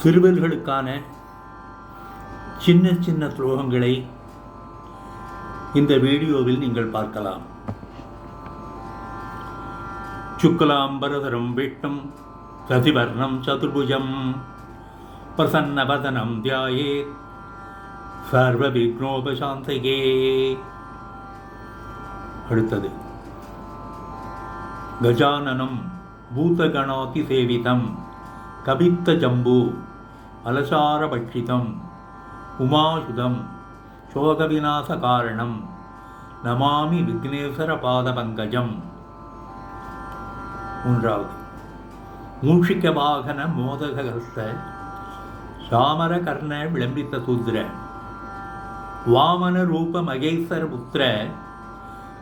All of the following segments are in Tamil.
சிறுவர்களுக்கான சின்ன சின்ன ஸ்லோகங்களை இந்த வீடியோவில் நீங்கள் பார்க்கலாம். சுக்லாம்பரதரம் விட்டம் சதிவர்ணம் சதுர்புஜம் பிரசன்னவதனம் தியாயே சர்வவிக்னோபசாந்தகே அடுத்தது கஜானனம் பூதகணாதி சேவிதம் கபித்த ஜம்பு அலசாரபட்சிதம் உமாசுதம் சோகவிநாச காரணம் நமாமி விக்னேஸ்வர பாத பங்கஜம் மூன்றாவது மூஷிக வாகன மோதகஸ்த சாமர கர்ண விளம்பித்த சூத்ர வாமன ரூப மகேஸ்வர புத்திர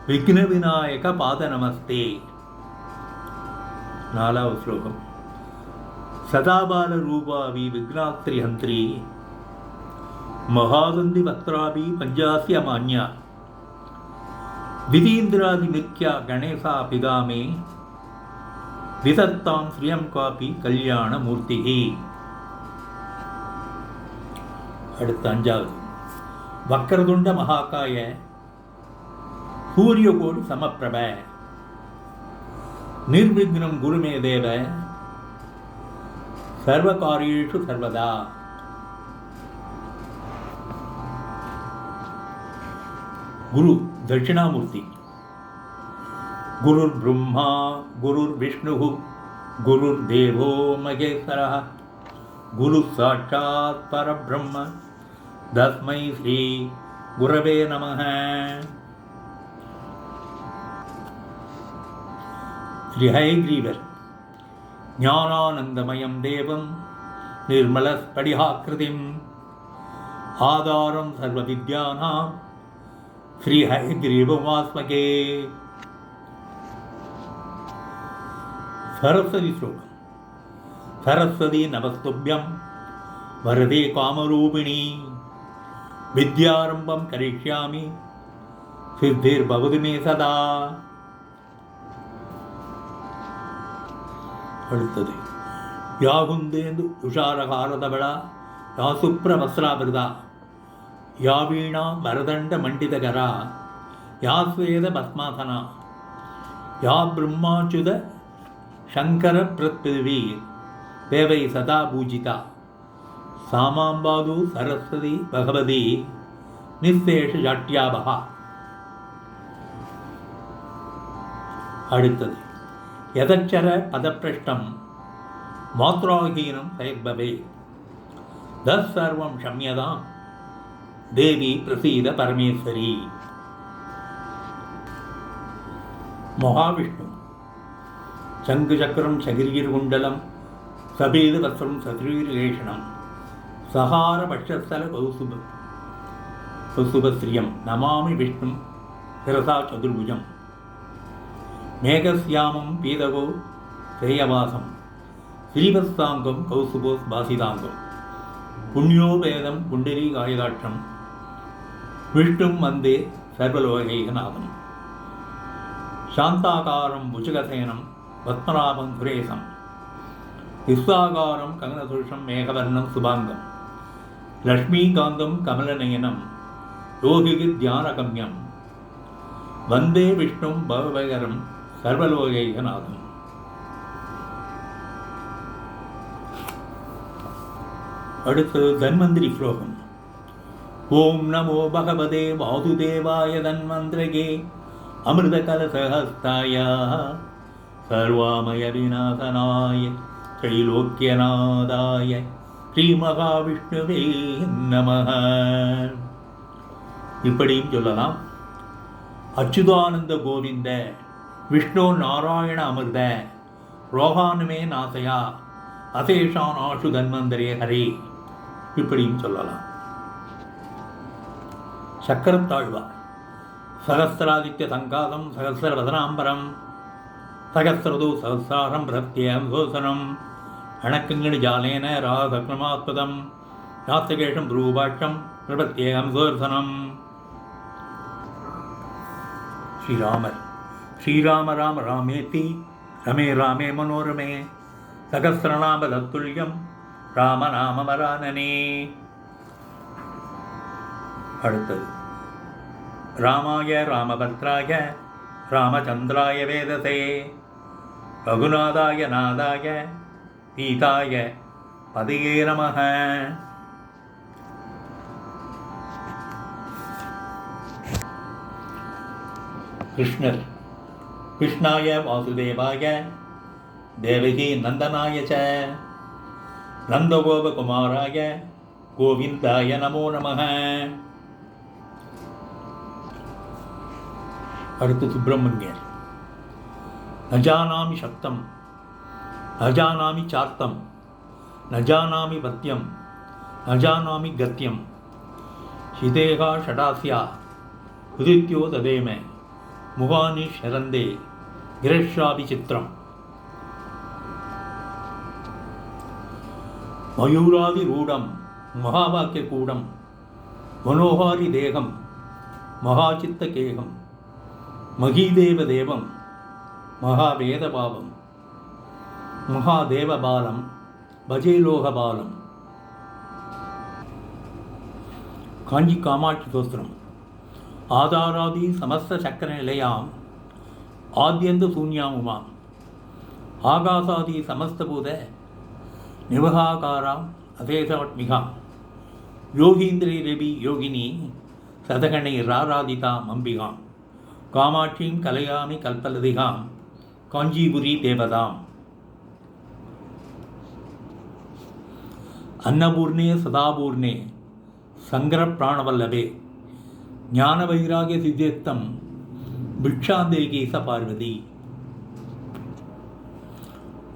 விக்ன விநாயக பாத நமஸ்தே நாலாவது ஸ்லோகம். சதாபால ரூபாவி விக்னாத்ரி ஹந்திரி. மகாதந்தி வக்ராபி பஞ்சாசிய மான்யா விதீந்திராதி மித்யா கணேசா பிதாமே. விதத்தாம் ஸ்ரீயம் காபி கல்யாண மூர்த்திகி. அடுத்த அஞ்சாவது. வக்கரதுண்ட மகாகாய சூரியகோடி சமப்பிரப. நிர்விக்னம் குருமே தேவ. सर्वकार्येषु सर्वदा। गुरु दक्षिणामूर्ति। गुरुर्ब्रह्मा, गुरुर्विष्णुः, गुरुर्देवो महेश्वरः। गुरुः साक्षात् परब्रह्म। तस्मै श्री गुरवे नमः। श्री हयग्रीवर ஞானானந்தமயம் தேவம் நிர்மலஸ்படிகாக்கிருதிம் ஆதாரம் சர்வவித்யானாம். ஸ்ரீ ஹயக்ரீவமாஸ்மகே சரஸ்வதி ஸ்லோகம். சரஸ்வதி நமஸ்துபியம். வரதே காமரூபிணி. வித்யாரம்பம் கரிஷ்யாமி. சித்திர்பவது மே சதா. அடுத்தது யாகுந்தேந்து துஷாரகாரதபளா யாசுப்ரவஸ்ராபிரதா யாவீணா வரதண்ட மண்டிதகரா யாஸ்வேத பஸ்மாசனா யா பிரம்மாச்சுத சங்கர பிரத்பிருவி தேவை சதா பூஜிதா சாமாம்பாது சரஸ்வதி பகவதி நிசேஷ ஜாட்யாபகா அடுத்தது எதச்சர பதப்பிரஷ்டம் மாத்ராஹீனம் சயக்பவே தஸ் சர்வம் ஷம்யதாம். தேவி பிரசீத பரமேஸ்வரி. மகாவிஷ்ணு. சங்கு சக்கரம் சகிரீர் குண்டலம் சபேது வஸ்திரம் சதுரீர்கேஷணம் சகார பட்சஸ்தல கௌசுப கௌசுபஸ்ரீயம் நமாமி விஷ்ணு சிரசா சதுர்புஜம். மேகசியாமம் பீதகோ பிரேயவாசம். ஸ்ரீவஸ்தாங்கம் கௌசுபோஸ் பாசிதாங்கம். புண்ணியோபேதம் குண்டரி காயதாட்சம் விஷ்ணும் வந்தே சர்வலோகைகநாதம். சாந்தாகாரம் புஜகசேனம் பத்மநாபம் சுரேசம். விஸ்வாகாரம் கங்கனசுஷம் மேகவர்ணம் சுபாங்கம். லக்ஷ்மீகாந்தம் கமலநயனம். யோகிகி தியானகம்யம். வந்தே விஷ்ணும் பவபகரம். சர்வலோகைகநாதம் அடுத்தது தன்வந்திரி ஸ்லோகம் ஓம் நமோ பகவதே வாசுதேவாய தன்வந்திரகே அமிர்த கலசஹஸ்தாய சர்வாமய விநாசனாய த்ரைலோக்கியநாதாய ஸ்ரீ மகாவிஷ்ணுவே நமः இப்படியும் சொல்லலாம். அச்சுதானந்த கோவிந்த விஷ்ணு நாராயண அமிர்த. ரோகானுமே நாசையா. அசேஷான் ஆஷு தன்வந்தரே ஹரி. இப்படியும் சொல்லலாம். சக்கரத்தாழ்வார் சகசிராதித்ய சங்காதம் சகசிரதனாம்பரம் சகசிரது சகசிராரம் பிரத்யம் சோசனம். அணக்கங்கணி ஜாலேன ராகக்ரமாத்பதம் யாத்திகேஷம் ரூபாட்சம் பிரபத்யேகம் சோர்சனம் ஸ்ரீராமர். ஸ்ரீராம ராம ராமேதி. ரமே ராமே மனோரமே. சகசிரநாம தத்துல்யம் ராமநாமமரானனே அடுத்தது. ராமாய ராமபத்ராய. ராமச்சந்திராய வேததே ரகுநாதாய நாதாய. பீதாய பதியே நமக. கிருஷ்ணர். கிருஷ்ணாய வாசுதேவாய தேவகி நந்தனாய ச நந்தகோபகுமாராய கோவிந்தாய நமோ நமக அடுத்து சுப்பிரமணியர். நஜானாமி சப்தம் நஜானாமி சார்த்தம் நஜானாமி பத்தியம் நஜானாமி கத்தியம். ஹிதேகா ஷடாசியா உதித்யோ ததேமே. முகானி ஷரந்தே கிரஷ்யாபி சித்திரம் மயூராதி ரூடம் மகாவாக்கிய கூடம் மனோகாரி தேகம் மகாச்சித்த கேகம் மகாச்சித்தகேகம் மகீதேவதேவம் மகாவேதபாவம் மகாதேவபாலம் பஜேலோகபாலம். காஞ்சி காமாட்சி தோஸ்திரம் ஆதாராதி சமஸ்த சக்கர நிலையாம். ஆத்தியந்த சூன்யாமுமாம். ஆகாசாதி சமஸ்தபூத நிவகாகாராம் அதேசாத்மிகாம் யோகீந்திரி ரவி யோகினி சதகணை ராராதிதாம் அம்பிகாம் காமாட்சியும் கலையாமி கல்பலதிகாம். காஞ்சிபுரி தேவதாம். அன்னபூர்ணே சதாபூர்ணே சங்கர பிராணவல்லபே ஞான வைராகிய சித்தேத்தம் பிக்ஷாந்தேகேச பார்வதி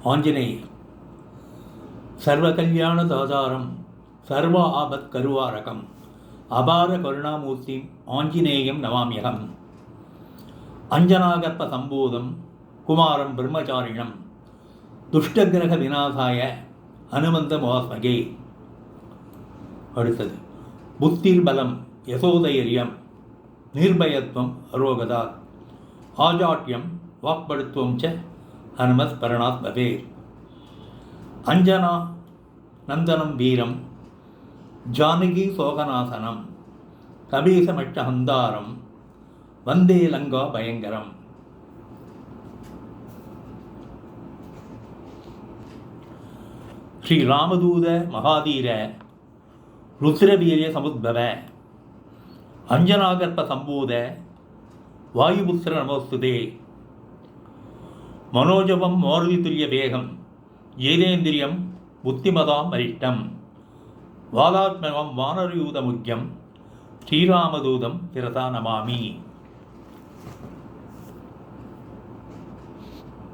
ஆஞ்சநேயர் சர்வ கல்யாண சாதாரம் சர்வ ஆபத் கருவாரகம் அபார கருணாமூர்த்தி ஆஞ்சநேயம் நவாமியகம் அஞ்சனாகற்ப சம்போதம் குமாரம் பிரம்மச்சாரிணம் துஷ்டகிரக விநாசாய அனுமந்த மோஸ்மகே. அடுத்தது புத்திர் பலம் யசோதைரியம் நிர்பயத்துவம் அரோகதா. ஆஜாட்யம் வாக்படுத்துவம் ச ஹனுமத் பரணாத் பவேர். அஞ்சனா நந்தனம் வீரம். ஜானகி சோகநாசனம். கபீசமட்ட ஹந்தாரம் வந்தே லங்கா பயங்கரம். ஸ்ரீ ராமதூத மகாதீர ருத்ரவீரிய சமுத்பவ. அஞ்சனாகர்ப்ப சம்பூத வாயுபுத்திர நமோஸ்துதே. மனோஜவம் மாருதிதுல்ய வேகம் ஏதேந்திரியம் புத்திமதாம் அரிஷ்டம். வாதாத்மகம் வானரயூத முக்கியம் ஸ்ரீராமதூதம் சிரசா நமாமி.